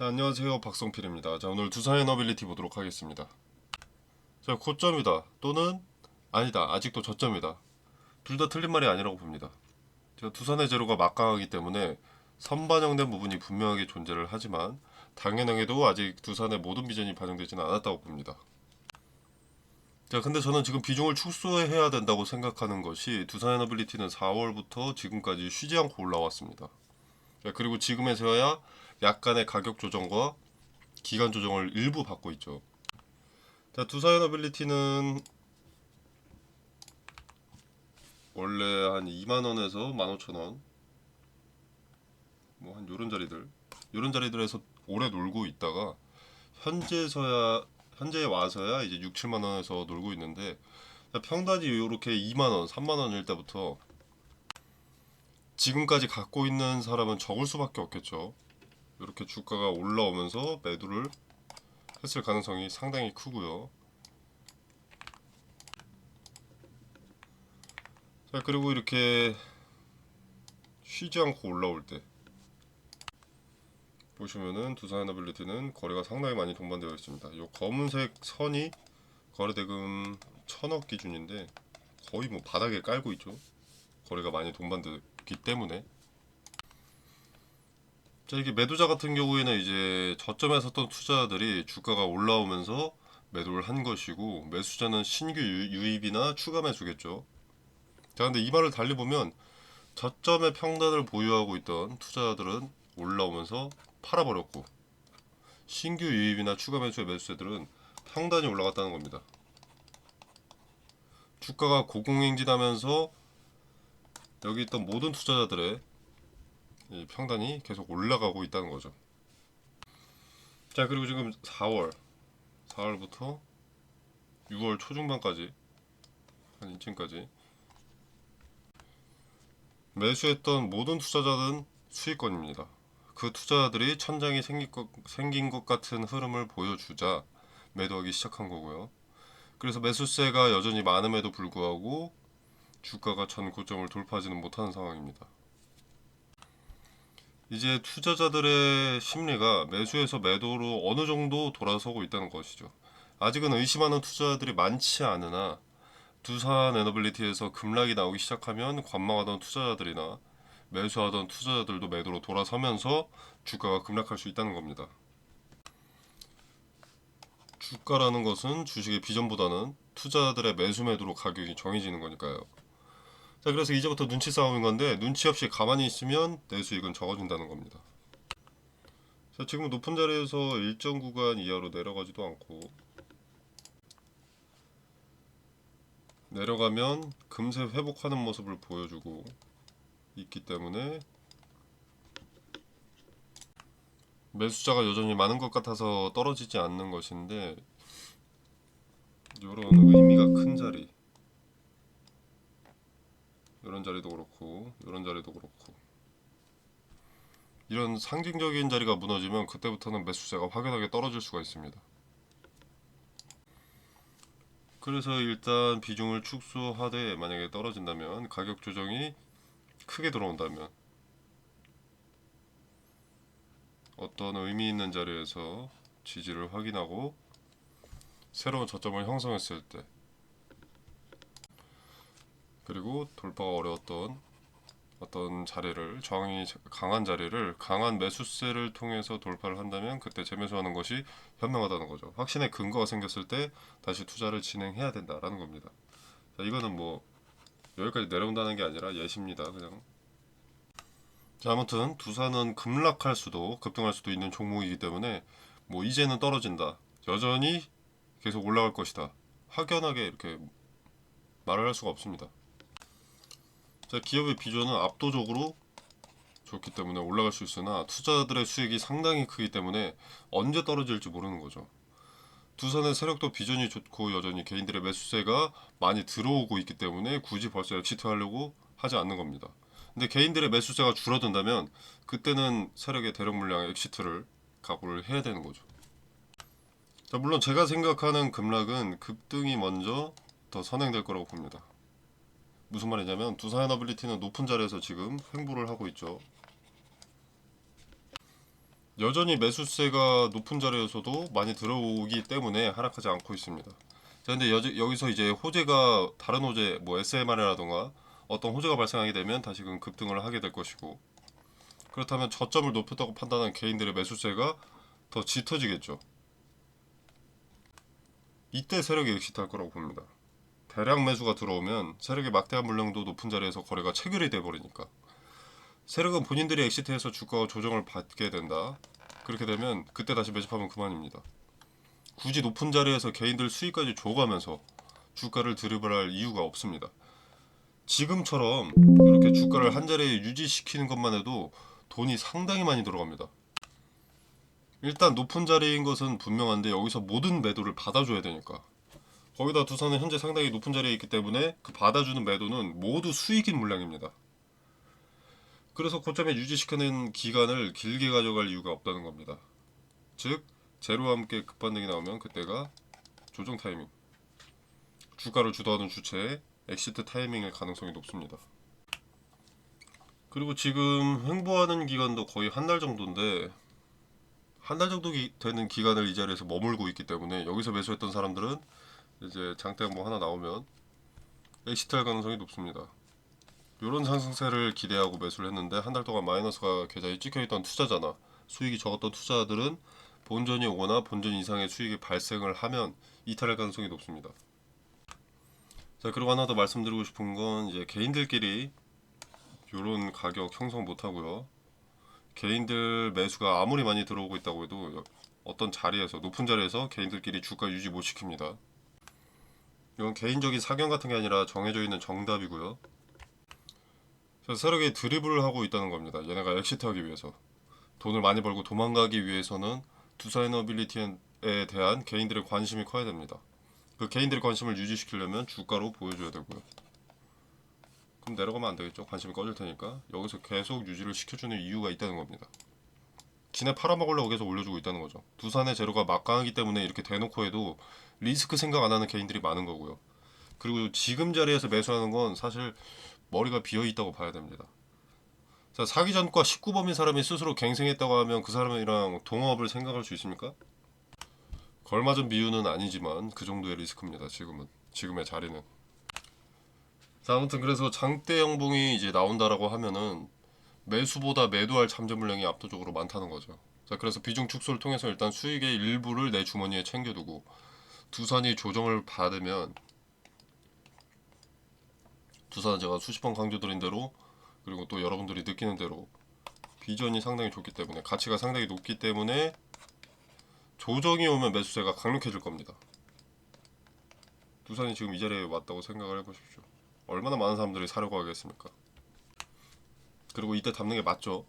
자 안녕하세요 박성필입니다. 자 오늘 두산 에너빌리티 보도록 하겠습니다. 자 고점이다 또는 아니다 아직도 저점이다 둘 다 틀린 말이 아니라고 봅니다. 제가 두산의 제로가 막강하기 때문에 선반영된 부분이 분명하게 존재를 하지만 당연하게도 아직 두산의 모든 비전이 반영되지는 않았다고 봅니다. 자 근데 저는 지금 비중을 축소해야 된다고 생각하는 것이 두산 에너빌리티는 4월부터 지금까지 쉬지 않고 올라왔습니다. 자, 그리고 지금에 서야 약간의 가격 조정과 기간 조정을 일부 받고 있죠. 자, 두산 어빌리티는 원래 한 2만 원에서 15,000원 뭐 한 요런 자리들 요런 자리들에서 오래 놀고 있다가 현재서야 현재에 와서야 이제 6, 7만 원에서 놀고 있는데 자, 평단이 요렇게 2만 원, 3만 원일 때부터 지금까지 갖고 있는 사람은 적을 수밖에 없겠죠. 이렇게 주가가 올라오면서 매도를 했을 가능성이 상당히 크고요. 자 그리고 이렇게 쉬지 않고 올라올 때 보시면은 두산 에너빌리티는 거래가 상당히 많이 동반되어 있습니다. 이 검은색 선이 거래 대금 천억 기준인데 거의 뭐 바닥에 깔고 있죠. 거래가 많이 동반되기 때문에 자 이게 매도자 같은 경우에는 이제 저점에 섰던 투자들이 주가가 올라오면서 매도를 한 것이고 매수자는 신규 유- 유입이나 추가 매수겠죠. 자 근데 이 말을 달리 보면 저점의 평단을 보유하고 있던 투자들은 올라오면서 팔아버렸고 신규 유입이나 추가 매수의 매수세들은 평단이 올라갔다는 겁니다. 주가가 고공행진하면서 여기 있던 모든 투자자들의 이 평단이 계속 올라가고 있다는 거죠. 자 그리고 지금 4월 4월부터 6월 초중반까지 한 이쯤까지 매수했던 모든 투자자는 수익권입니다. 그 투자자들이 천장이 것, 생긴 것 같은 흐름을 보여주자 매도하기 시작한 거고요. 그래서 매수세가 여전히 많음에도 불구하고 주가가 전 고점을 돌파하지는 못하는 상황입니다. 이제 투자자들의 심리가 매수에서 매도로 어느 정도 돌아서고 있다는 것이죠. 아직은 의심하는 투자자들이 많지 않으나 두산 에너빌리티에서 급락이 나오기 시작하면 관망하던 투자자들이나 매수하던 투자자들도 매도로 돌아서면서 주가가 급락할 수 있다는 겁니다. 주가라는 것은 주식의 비전보다는 투자자들의 매수 매도로 가격이 정해지는 거니까요. 자, 그래서 이제부터 눈치 싸움인 건데 눈치 없이 가만히 있으면 내 수익은 적어진다는 겁니다. 자, 지금 높은 자리에서 일정 구간 이하로 내려가지도 않고 내려가면 금세 회복하는 모습을 보여주고 있기 때문에 매수자가 여전히 많은 것 같아서 떨어지지 않는 것인데 이런 의미가 큰 자리 이런 자리도 그렇고 이런 자리도 그렇고 이런 상징적인 자리가 무너지면 그때부터는 매수세가 확연하게 떨어질 수가 있습니다. 그래서 일단 비중을 축소하되 만약에 떨어진다면 가격 조정이 크게 들어온다면 어떤 의미 있는 자리에서 지지를 확인하고 새로운 저점을 형성했을 때 그리고 돌파가 어려웠던 어떤 자리를 저항이 강한 자리를 강한 매수세를 통해서 돌파를 한다면 그때 재매수하는 것이 현명하다는 거죠. 확신의 근거가 생겼을 때 다시 투자를 진행해야 된다라는 겁니다. 자, 이거는 뭐 여기까지 내려온다는 게 아니라 예시입니다. 그냥. 자, 아무튼 두산은 급락할 수도 급등할 수도 있는 종목이기 때문에 뭐 이제는 떨어진다. 여전히 계속 올라갈 것이다. 확연하게 이렇게 말을 할 수가 없습니다. 자, 기업의 비전은 압도적으로 좋기 때문에 올라갈 수 있으나 투자들의 수익이 상당히 크기 때문에 언제 떨어질지 모르는 거죠. 두산의 세력도 비전이 좋고 여전히 개인들의 매수세가 많이 들어오고 있기 때문에 굳이 벌써 엑시트 하려고 하지 않는 겁니다. 근데 개인들의 매수세가 줄어든다면 그때는 세력의 대량 물량 엑시트를 각오를 해야 되는 거죠. 자, 물론 제가 생각하는 급락은 급등이 먼저 더 선행될 거라고 봅니다. 무슨 말이냐면 두산 에너빌리티는 높은 자리에서 지금 횡보를 하고 있죠. 여전히 매수세가 높은 자리에서도 많이 들어오기 때문에 하락하지 않고 있습니다. 자, 근데 여, 여기서 이제 호재가 다른 호재, 뭐 SMR이라던가 어떤 호재가 발생하게 되면 다시금 급등을 하게 될 것이고 그렇다면 저점을 높였다고 판단한 개인들의 매수세가 더 짙어지겠죠. 이때 세력이 엑시트할 거라고 봅니다. 대량 매수가 들어오면 세력의 막대한 물량도 높은 자리에서 거래가 체결이 돼 버리니까 세력은 본인들이 엑시트해서 주가가 조정을 받게 된다. 그렇게 되면 그때 다시 매집하면 그만입니다. 굳이 높은 자리에서 개인들 수익까지 줘가면서 주가를 드리블할 이유가 없습니다. 지금처럼 이렇게 주가를 한 자리에 유지시키는 것만 해도 돈이 상당히 많이 들어갑니다. 일단 높은 자리인 것은 분명한데 여기서 모든 매도를 받아줘야 되니까 거기다 두산은 현재 상당히 높은 자리에 있기 때문에 그 받아주는 매도는 모두 수익인 물량입니다. 그래서 고점에 유지시키는 기간을 길게 가져갈 이유가 없다는 겁니다. 즉 제로와 함께 급반등이 나오면 그때가 조정 타이밍 주가를 주도하는 주체의 엑시트 타이밍일 가능성이 높습니다. 그리고 지금 횡보하는 기간도 거의 한 달 정도인데 한 달 정도 기- 되는 기간을 이 자리에서 머물고 있기 때문에 여기서 매수했던 사람들은 이제 장대 뭐 하나 나오면 엑시트할 가능성이 높습니다. 이런 상승세를 기대하고 매수를 했는데 한 달 동안 마이너스가 계좌에 찍혀있던 투자자나 수익이 적었던 투자들은 본전이 오거나 본전 이상의 수익이 발생을 하면 이탈할 가능성이 높습니다. 자 그리고 하나 더 말씀드리고 싶은 건 이제 개인들끼리 이런 가격 형성 못 하고요. 개인들 매수가 아무리 많이 들어오고 있다고 해도 어떤 자리에서 높은 자리에서 개인들끼리 주가 유지 못 시킵니다. 이건 개인적인 사견 같은 게 아니라 정해져 있는 정답이고요. 세력이 드리블을 하고 있다는 겁니다. 얘네가 엑시트하기 위해서 돈을 많이 벌고 도망가기 위해서는 두사이너빌리티에 대한 개인들의 관심이 커야 됩니다. 그 개인들의 관심을 유지시키려면 주가로 보여줘야 되고요. 그럼 내려가면 안 되겠죠. 관심이 꺼질 테니까 여기서 계속 유지를 시켜주는 이유가 있다는 겁니다. 지네 팔아먹으려고 계속 올려주고 있다는 거죠. 두산의 재료가 막강하기 때문에 이렇게 대놓고 해도 리스크 생각 안 하는 개인들이 많은 거고요. 그리고 지금 자리에서 매수하는 건 사실 머리가 비어 있다고 봐야 됩니다. 자, 사기 전과 19범인 사람이 스스로 갱생했다고 하면 그 사람이랑 동업을 생각할 수 있습니까? 걸맞은 비유는 아니지만 그 정도의 리스크입니다. 지금은 지금의 자리는. 자, 아무튼 그래서 장대 영봉이 이제 나온다라고 하면은 매수보다 매도할 잠재 물량이 압도적으로 많다는 거죠. 자, 그래서 비중 축소를 통해서 일단 수익의 일부를 내 주머니에 챙겨두고 두산이 조정을 받으면 두산은 제가 수십 번 강조드린 대로 그리고 또 여러분들이 느끼는 대로 비전이 상당히 좋기 때문에 가치가 상당히 높기 때문에 조정이 오면 매수세가 강력해질 겁니다. 두산이 지금 이 자리에 왔다고 생각을 해보십시오. 얼마나 많은 사람들이 사려고 하겠습니까? 그리고 이때 담는 게 맞죠.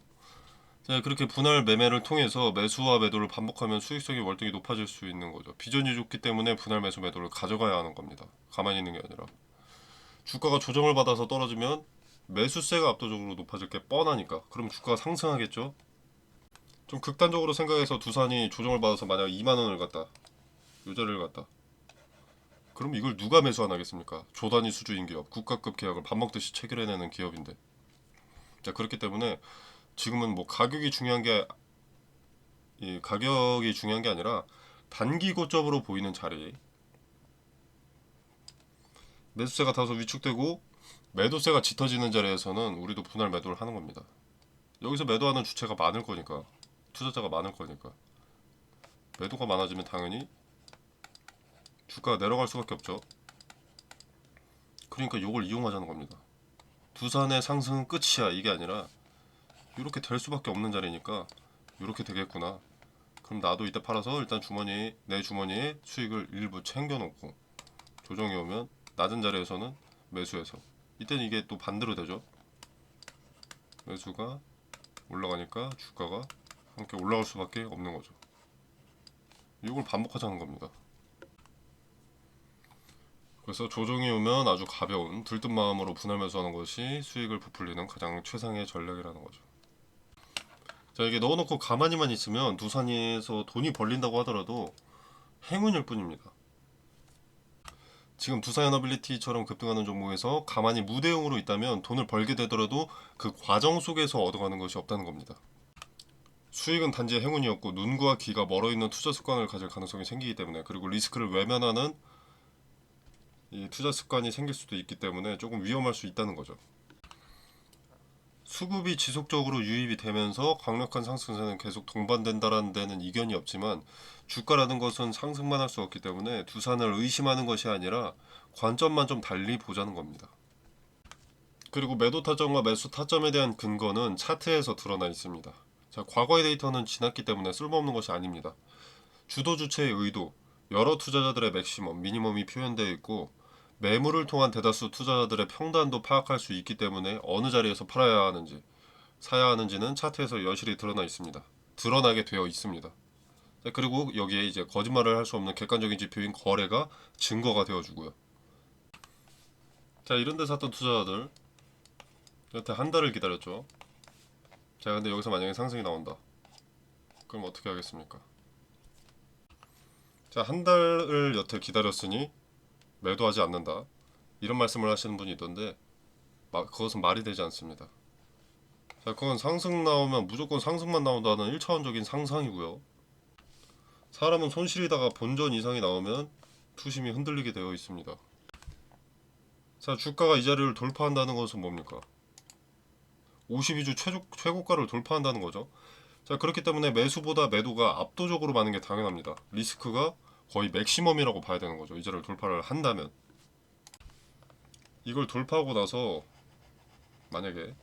자, 그렇게 분할 매매를 통해서 매수와 매도를 반복하면 수익성이 월등히 높아질 수 있는 거죠. 비전이 좋기 때문에 분할 매수 매도를 가져가야 하는 겁니다. 가만히 있는 게 아니라. 주가가 조정을 받아서 떨어지면 매수세가 압도적으로 높아질 게 뻔하니까 그럼 주가가 상승하겠죠. 좀 극단적으로 생각해서 두산이 조정을 받아서 만약 2만 원을 갖다 요 자리를 갖다 그럼 이걸 누가 매수 안 하겠습니까? 조단위 수주인 기업, 국가급 계약을 밥 먹듯이 체결해내는 기업인데 자 그렇기 때문에 지금은 뭐 가격이 중요한 게 이 가격이 중요한 게 아니라 단기 고점으로 보이는 자리 매수세가 다소 위축되고 매도세가 짙어지는 자리에서는 우리도 분할 매도를 하는 겁니다. 여기서 매도하는 주체가 많을 거니까 투자자가 많을 거니까 매도가 많아지면 당연히 주가가 내려갈 수밖에 없죠. 그러니까 이걸 이용하자는 겁니다. 두산의 상승은 끝이야 이게 아니라 이렇게 될 수밖에 없는 자리니까 이렇게 되겠구나. 그럼 나도 이때 팔아서 일단 주머니 내 주머니에 수익을 일부 챙겨놓고 조정이 오면 낮은 자리에서는 매수해서 이때는 이게 또 반대로 되죠. 매수가 올라가니까 주가가 함께 올라갈 수밖에 없는 거죠. 이걸 반복하자는 겁니다. 그래서 조정이 오면 아주 가벼운 들뜬 마음으로 분할 매수하는 것이 수익을 부풀리는 가장 최상의 전략이라는 거죠. 자 이게 넣어놓고 가만히만 있으면 두산에서 돈이 벌린다고 하더라도 행운일 뿐입니다. 지금 두산에너빌리티처럼 급등하는 종목에서 가만히 무대응으로 있다면 돈을 벌게 되더라도 그 과정 속에서 얻어가는 것이 없다는 겁니다. 수익은 단지 행운이었고 눈과 귀가 멀어 있는 투자 습관을 가질 가능성이 생기기 때문에 그리고 리스크를 외면하는 이 투자 습관이 생길 수도 있기 때문에 조금 위험할 수 있다는 거죠. 수급이 지속적으로 유입이 되면서 강력한 상승세는 계속 동반된다라는 데는 이견이 없지만 주가라는 것은 상승만 할 수 없기 때문에 두산을 의심하는 것이 아니라 관점만 좀 달리 보자는 겁니다. 그리고 매도 타점과 매수 타점에 대한 근거는 차트에서 드러나 있습니다. 자, 과거의 데이터는 지났기 때문에 쓸모없는 것이 아닙니다. 주도 주체의 의도, 여러 투자자들의 맥시멈, 미니멈이 표현되어 있고 매물을 통한 대다수 투자자들의 평단도 파악할 수 있기 때문에 어느 자리에서 팔아야 하는지, 사야 하는지는 차트에서 여실히 드러나 있습니다. 드러나게 되어 있습니다. 자, 그리고 여기에 이제 거짓말을 할 수 없는 객관적인 지표인 거래가 증거가 되어주고요. 자, 이런 데 샀던 투자자들 여태 한 달을 기다렸죠. 자, 근데 여기서 만약에 상승이 나온다. 그럼 어떻게 하겠습니까? 자, 한 달을 여태 기다렸으니 매도하지 않는다. 이런 말씀을 하시는 분이 있던데 마, 그것은 말이 되지 않습니다. 자, 그건 상승 나오면 무조건 상승만 나온다는 1차원적인 상상이고요. 사람은 손실이다가 본전 이상이 나오면 투심이 흔들리게 되어 있습니다. 자, 주가가 이 자리를 돌파한다는 것은 뭡니까? 52주 최고, 최고가를 돌파한다는 거죠. 자, 그렇기 때문에 매수보다 매도가 압도적으로 많은 게 당연합니다. 리스크가 거의 맥시멈이라고 봐야 되는 거죠. 이 자리를 돌파를 한다면. 이걸 돌파하고 나서 만약에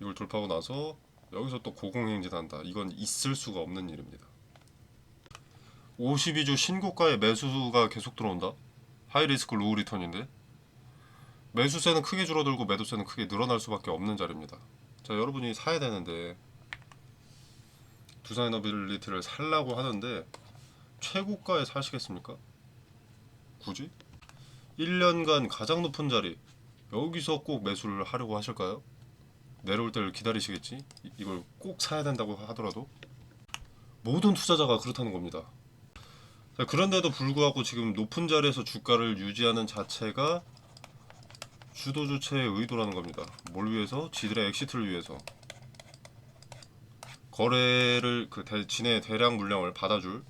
이걸 돌파하고 나서 여기서 또 고공행진한다. 이건 있을 수가 없는 일입니다. 52주 신고가의 매수가 계속 들어온다. 하이 리스크 로우 리턴인데 매수세는 크게 줄어들고 매도세는 크게 늘어날 수밖에 없는 자리입니다. 자 여러분이 사야 되는데 두산 에너빌리티를 살라고 하는데 최고가에 사시겠습니까? 굳이? 1년간 가장 높은 자리 여기서 꼭 매수를 하려고 하실까요? 내려올 때를 기다리시겠지? 이- 이걸 꼭 사야 된다고 하더라도 모든 투자자가 그렇다는 겁니다. 자, 그런데도 불구하고 지금 높은 자리에서 주가를 유지하는 자체가 주도 주체의 의도라는 겁니다. 뭘 위해서? 지들의 엑시트를 위해서. 거래를 그 대, 진의 대량 물량을 받아줄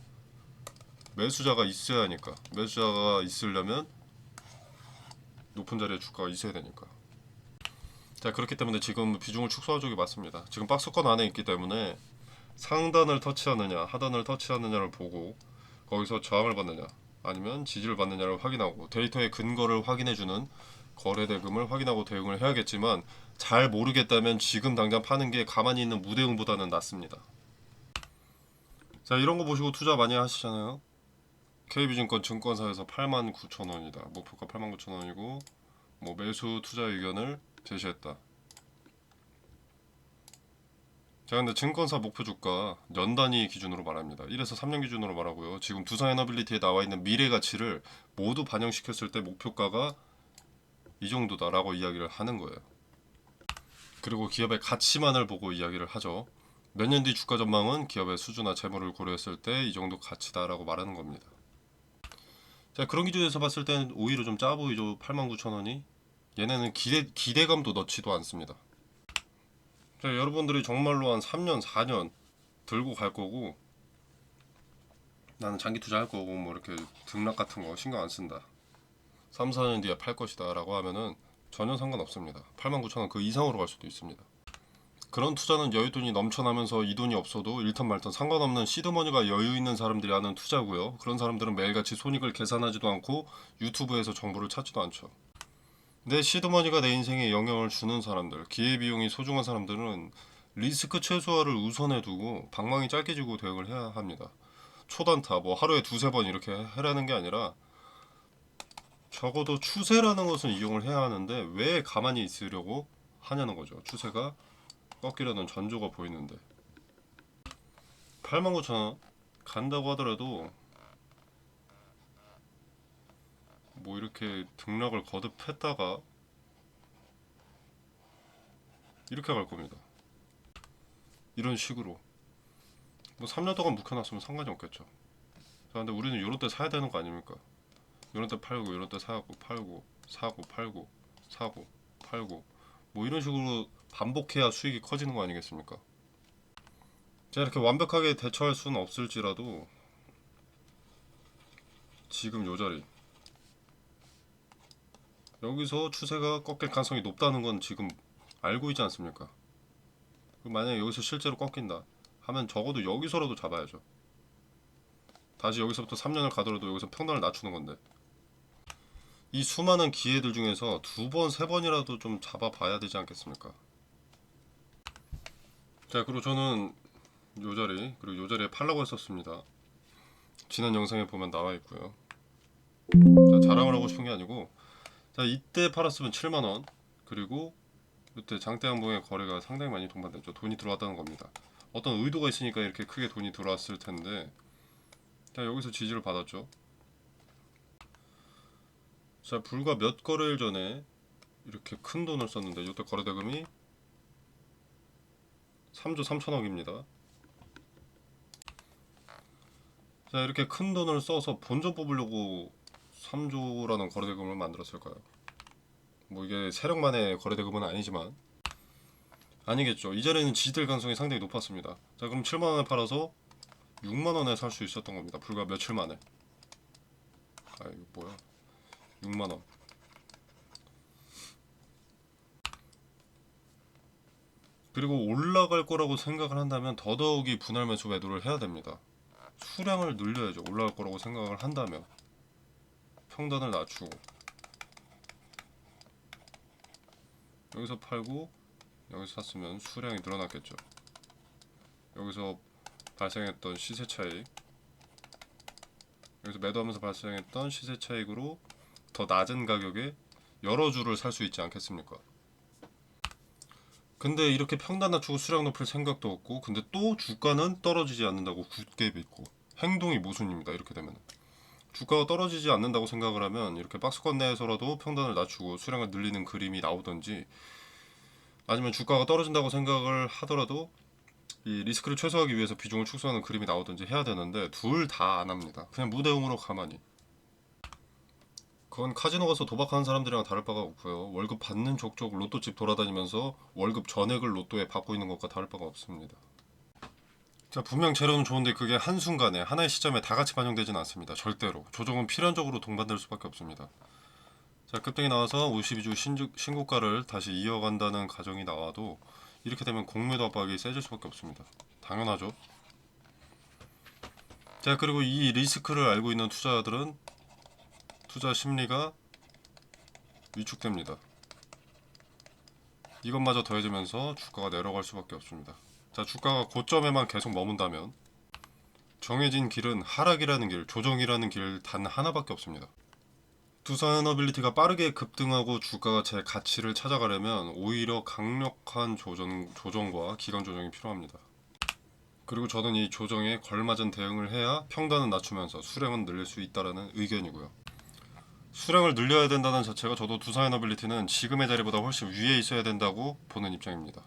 매수자가 있어야 하니까. 매수자가 있으려면 높은 자리에 주가가 있어야 되니까. 자 그렇기 때문에 지금 비중을 축소한 쪽이 맞습니다. 지금 박스권 안에 있기 때문에 상단을 터치하느냐 하단을 터치하느냐를 보고 거기서 저항을 받느냐 아니면 지지를 받느냐를 확인하고 데이터의 근거를 확인해주는 거래 대금을 확인하고 대응을 해야겠지만 잘 모르겠다면 지금 당장 파는 게 가만히 있는 무대응보다는 낫습니다. 자 이런 거 보시고 투자 많이 하시잖아요. KB증권 증권사에서 89,000원이다. 목표가 89,000원이고 뭐 매수 투자 의견을 제시했다. 자 근데 증권사 목표 주가 년 단위 기준으로 말합니다. 1에서 3년 기준으로 말하고요. 지금 두산에너빌리티에 나와 있는 미래 가치를 모두 반영시켰을 때 목표가가 이 정도다라고 이야기를 하는 거예요. 그리고 기업의 가치만을 보고 이야기를 하죠. 몇 년 뒤 주가 전망은 기업의 수주나 재물을 고려했을 때 이 정도 가치다라고 말하는 겁니다. 자 그런 기준에서 봤을 때는 오히려 좀 짜 보이죠. 89,000원이 얘네는 기대 기대감도 넣지도 않습니다. 자 여러분들이 정말로 한 3년 4년 들고 갈 거고 나는 장기 투자할 거고 뭐 이렇게 등락 같은 거 신경 안 쓴다. 3, 4년 뒤에 팔 것이다 라고 하면은 전혀 상관없습니다. 89,000원 그 이상으로 갈 수도 있습니다. 그런 투자는 여윳돈이 넘쳐나면서 이 돈이 없어도 일턴 말턴 상관없는 시드머니가 여유 있는 사람들이 하는 투자고요. 그런 사람들은 매일같이 손익을 계산하지도 않고 유튜브에서 정보를 찾지도 않죠. 내 시드머니가 내 인생에 영향을 주는 사람들, 기회비용이 소중한 사람들은 리스크 최소화를 우선해 두고 방망이 짧게 쥐고 대응을 해야 합니다. 초단타 뭐 하루에 두세 번 이렇게 해라는 게 아니라 적어도 추세라는 것은 이용을 해야 하는데 왜 가만히 있으려고 하냐는 거죠. 추세가 꺾이려는 전조가 보이는데 89,000원 간다고 하더라도 뭐 이렇게 등락을 거듭했다가 이렇게 갈 겁니다. 이런 식으로 뭐 3년 동안 묵혀놨으면 상관이 없겠죠. 자, 근데 우리는 이런 때 사야 되는 거 아닙니까? 이런 때 팔고 이런 때 사고 팔고 사고 팔고 사고 팔고 뭐 이런 식으로 반복해야 수익이 커지는 거 아니겠습니까? 자 이렇게 완벽하게 대처할 수는 없을지라도 지금 요 자리 여기서 추세가 꺾일 가능성이 높다는 건 지금 알고 있지 않습니까? 그럼 만약에 여기서 실제로 꺾인다 하면 적어도 여기서라도 잡아야죠. 다시 여기서부터 3년을 가더라도 여기서 평단을 낮추는 건데 이 수많은 기회들 중에서 두 번, 세 번이라도 좀 잡아봐야 되지 않겠습니까? 자, 그리고 저는 요 자리 그리고 요 자리에 팔라고 했었습니다. 지난 영상에 보면 나와 있고요. 자, 자랑을 하고 싶은 게 아니고 자 이때 팔았으면 7만 원 그리고 이때 장대양봉의 거래가 상당히 많이 동반됐죠. 돈이 들어왔다는 겁니다. 어떤 의도가 있으니까 이렇게 크게 돈이 들어왔을 텐데 자 여기서 지지를 받았죠. 자 불과 몇 거래일 전에 이렇게 큰 돈을 썼는데 이때 거래 대금이 3조 3천억입니다. 자 이렇게 큰 돈을 써서 본전 뽑으려고 3조라는 거래 대금을 만들었을까요? 뭐 이게 세력만의 거래 대금은 아니지만 아니겠죠. 이 자리는 지지될 가능성이 상당히 높았습니다. 자 그럼 7만 원에 팔아서 6만 원에 살 수 있었던 겁니다. 불과 며칠 만에. 아 이거 뭐야? 6만 원. 그리고 올라갈 거라고 생각을 한다면 더더욱이 분할 매수 매도를 해야 됩니다. 수량을 늘려야죠. 올라갈 거라고 생각을 한다면 평단을 낮추고 여기서 팔고 여기서 샀으면 수량이 늘어났겠죠. 여기서 발생했던 시세 차익 여기서 매도하면서 발생했던 시세 차익으로 더 낮은 가격에 여러 주를 살 수 있지 않겠습니까? 근데 이렇게 평단 낮추고 수량 높일 생각도 없고 근데 또 주가는 떨어지지 않는다고 굳게 믿고 행동이 모순입니다. 이렇게 되면 주가가 떨어지지 않는다고 생각을 하면 이렇게 박스권 내에서라도 평단을 낮추고 수량을 늘리는 그림이 나오든지 아니면 주가가 떨어진다고 생각을 하더라도 이 리스크를 최소화하기 위해서 비중을 축소하는 그림이 나오든지 해야 되는데 둘 다 안 합니다. 그냥 무대응으로 가만히. 그건 카지노 가서 도박하는 사람들이랑 다를 바가 없고요. 월급 받는 족족 로또집 돌아다니면서 월급 전액을 로또에 받고 있는 것과 다를 바가 없습니다. 자 분명 재료는 좋은데 그게 한순간에 하나의 시점에 다 같이 반영되진 않습니다. 절대로. 조정은 필연적으로 동반될 수밖에 없습니다. 자 급등이 나와서 52주 신주, 신고가를 다시 이어간다는 가정이 나와도 이렇게 되면 공매도 압박이 세질 수밖에 없습니다. 당연하죠. 자 그리고 이 리스크를 알고 있는 투자자들은 투자 심리가 위축됩니다. 이것마저 더해지면서 주가가 내려갈 수밖에 없습니다. 자 주가가 고점에만 계속 머문다면 정해진 길은 하락이라는 길, 조정이라는 길 단 하나밖에 없습니다. 투사너빌리티가 빠르게 급등하고 주가가 제 가치를 찾아가려면 오히려 강력한 조정, 조정과 기간 조정이 필요합니다. 그리고 저는 이 조정에 걸맞은 대응을 해야 평단은 낮추면서 수량은 늘릴 수 있다라는 의견이고요. 수량을 늘려야 된다는 자체가 저도 두사이너빌리티는 지금의 자리보다 훨씬 위에 있어야 된다고 보는 입장입니다.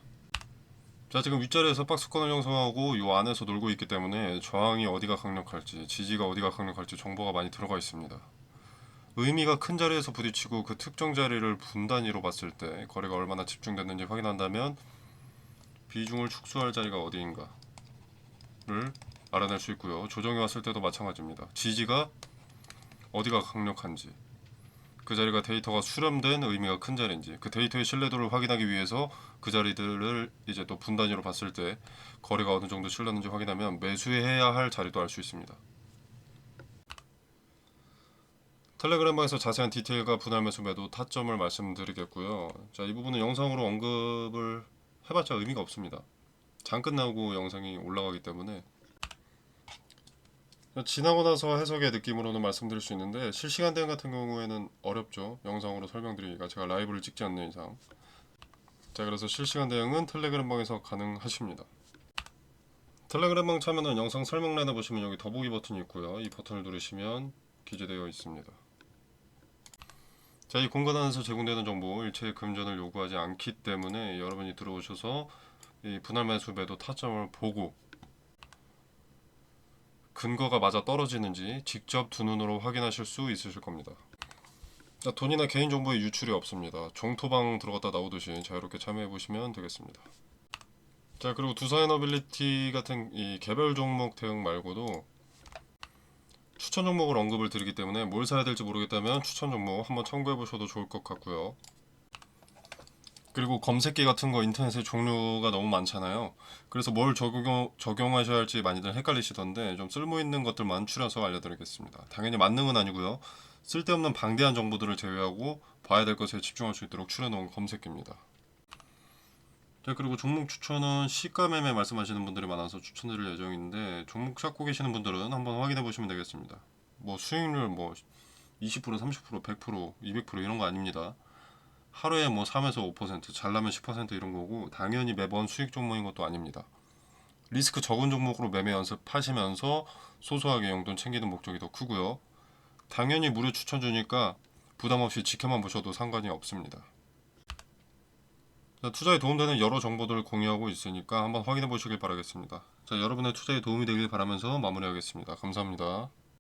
자 지금 윗자리에서 박스권을 형성하고 이 안에서 놀고 있기 때문에 저항이 어디가 강력할지 지지가 어디가 강력할지 정보가 많이 들어가 있습니다. 의미가 큰 자리에서 부딪히고 그 특정 자리를 분 단위로 봤을 때 거래가 얼마나 집중됐는지 확인한다면 비중을 축소할 자리가 어디인가를 알아낼 수 있고요. 조정이 왔을 때도 마찬가지입니다. 지지가 어디가 강력한지 그 자리가 데이터가 수렴된 의미가 큰 자리인지 그 데이터의 신뢰도를 확인하기 위해서 그 자리들을 이제 또 분단위로 봤을 때 거래가 어느 정도 실렸는지 확인하면 매수해야 할 자리도 알 수 있습니다. 텔레그램방에서 자세한 디테일과 분할 매수 매도 타점을 말씀드리겠고요. 자, 이 부분은 영상으로 언급을 해봤자 의미가 없습니다. 장 끝나고 영상이 올라가기 때문에 지나고 나서 해석의 느낌으로는 말씀드릴 수 있는데 실시간 대응 같은 경우에는 어렵죠. 영상으로 설명드리기가 제가 라이브를 찍지 않는 이상. 자, 그래서 실시간 대응은 텔레그램방에서 가능하십니다. 텔레그램방 참여는 영상 설명란에 보시면 여기 더보기 버튼이 있고요. 이 버튼을 누르시면 기재되어 있습니다. 자, 이 공간 안에서 제공되는 정보 일체의 금전을 요구하지 않기 때문에 여러분이 들어오셔서 이 분할 매수 매도 타점을 보고 근거가 맞아 떨어지는지 직접 두 눈으로 확인하실 수 있으실 겁니다. 자, 돈이나 개인 정보의 유출이 없습니다. 종토방 들어갔다 나오듯이 자유롭게 참여해 보시면 되겠습니다. 자 그리고 두사이너빌리티 같은 이 개별 종목 대응 말고도 추천 종목을 언급을 드리기 때문에 뭘 사야 될지 모르겠다면 추천 종목 한번 참고해 보셔도 좋을 것 같고요. 그리고 검색기 같은 거 인터넷에 종류가 너무 많잖아요. 그래서 뭘 적용, 적용하셔야 할지 많이들 헷갈리시던데 좀 쓸모 있는 것들만 추려서 알려드리겠습니다. 당연히 만능은 아니고요. 쓸데없는 방대한 정보들을 제외하고 봐야 될 것에 집중할 수 있도록 추려놓은 검색기입니다. 자 그리고 종목 추천은 시가 매매 말씀하시는 분들이 많아서 추천드릴 예정인데 종목 찾고 계시는 분들은 한번 확인해 보시면 되겠습니다. 뭐 수익률 뭐 20%, 30%, 100%, 200% 이런 거 아닙니다. 하루에 뭐 3에서 5% 잘 나면 10% 이런 거고 당연히 매번 수익 종목인 것도 아닙니다. 리스크 적은 종목으로 매매 연습하시면서 소소하게 용돈 챙기는 목적이 더 크고요. 당연히 무료 추천 주니까 부담 없이 지켜만 보셔도 상관이 없습니다. 자, 투자에 도움되는 여러 정보들을 공유하고 있으니까 한번 확인해 보시길 바라겠습니다. 자, 여러분의 투자에 도움이 되길 바라면서 마무리하겠습니다. 감사합니다.